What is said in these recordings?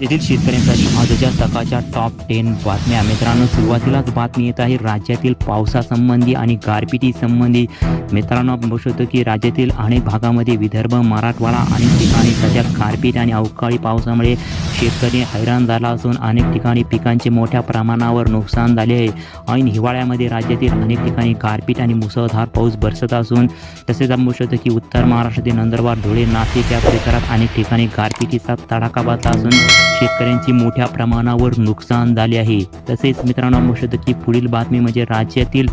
राज्यातील शेतकऱ्यांसाठी आजच्या सकाळच्या टॉप टेन बातम्या. मित्रांनो सुरुवातीलाच बातमी येत आहे राज्यातील पावसासंबंधी आणि गारपिटी संबंधी. मित्रांनो आपण बघू शकतो की राज्यातील अनेक भागामध्ये विदर्भ मराठवाडा अनेक ठिकाणी सध्या गारपीट आणि अवकाळी पावसामुळे शेतकरी हैराण झाला असून अनेक ठिकाणी पिकांचे मोठ्या प्रमाणावर नुकसान झाले आहे. ऐन हिवाळ्यामध्ये राज्यातील अनेक ठिकाणी गारपीट आणि मुसळधार पाऊस बरसत असून तसेच आपण शकतो की उत्तर महाराष्ट्रातील नंदुरबार धुळे नाशिक या परिसरात अनेक ठिकाणी गारपिटीचा तडाखा बसला असून शेतकऱ्यांची मोठ्या प्रमाणावर नुकसान झाले आहे. तसेच मित्रांनो आपण शकतो की पुढील बातमी म्हणजे राज्यातील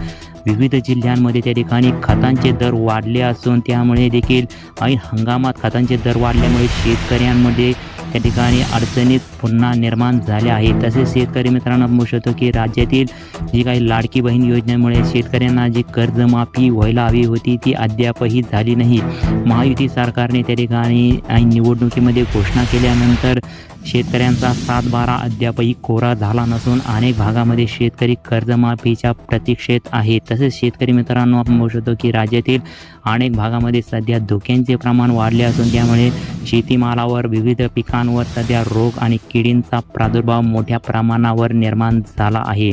विविध जिल्ह्यांमध्ये त्या ठिकाणी खतांचे दर वाढले असून त्यामुळे देखील ऐन हंगामात खतांचे दर वाढल्यामुळे शेतकऱ्यांमध्ये त्या ठिकाणी अडचणीत पुन्हा निर्माण झाल्या आहे. तसेच शेतकरी मित्रांनो म्हणू शकतो की राज्यातील जी काही लाडकी बहीण योजनेमुळे शेतकऱ्यांना जी कर्जमाफी व्हायला हवी होती ती अद्यापही झाली नाही. महायुती सरकारने त्या ठिकाणी निवडणुकीमध्ये घोषणा केल्यानंतर शेतकऱ्यांचा सात बारा अद्यापही कोरा झाला नसून अनेक भागामध्ये शेतकरी कर्जमाफीच्या प्रतीक्षेत आहे तसेच शेतकरी मित्रांनो आपण बघू शकतो की राज्यातील अनेक भागामध्ये सध्या धोक्यांचे प्रमाण वाढले असून त्यामुळे शेतीमालावर विविध पिकांवर सध्या रोग आणि किडींचा प्रादुर्भाव मोठ्या प्रमाणावर निर्माण झाला आहे.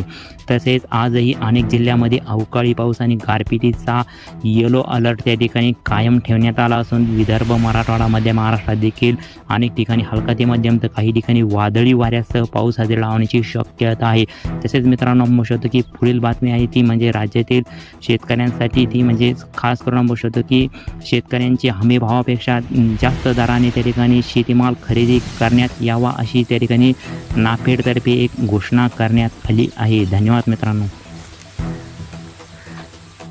तसेच आजही अनेक जिल्ह्यामध्ये अवकाळी पाऊस आणि गारपिटीचा येलो अलर्ट त्या ठिकाणी कायम ठेवण्यात आला असून विदर्भ मराठवाडा मध्य महाराष्ट्रात देखील अनेक ठिकाणी हलका ते मध्यम तर काही ठिकाणी वादळी वाऱ्यासह पाऊस हजेरी लावण्याची शक्यता आहे. तसेच मित्रांनो म्हणू शकतो की पुढील बातमी आहे ती म्हणजे राज्यातील शेतकऱ्यांसाठी ती म्हणजे खास करून म्हणू शकतो की शेतकऱ्यांची हमी भावापेक्षा जास्त दराने त्या ठिकाणी शेतीमाल खरेदी करण्यात यावा अशी त्या ठिकाणी नाफेडतर्फे एक घोषणा करण्यात आली आहे. धन्यवाद मित्रांनो.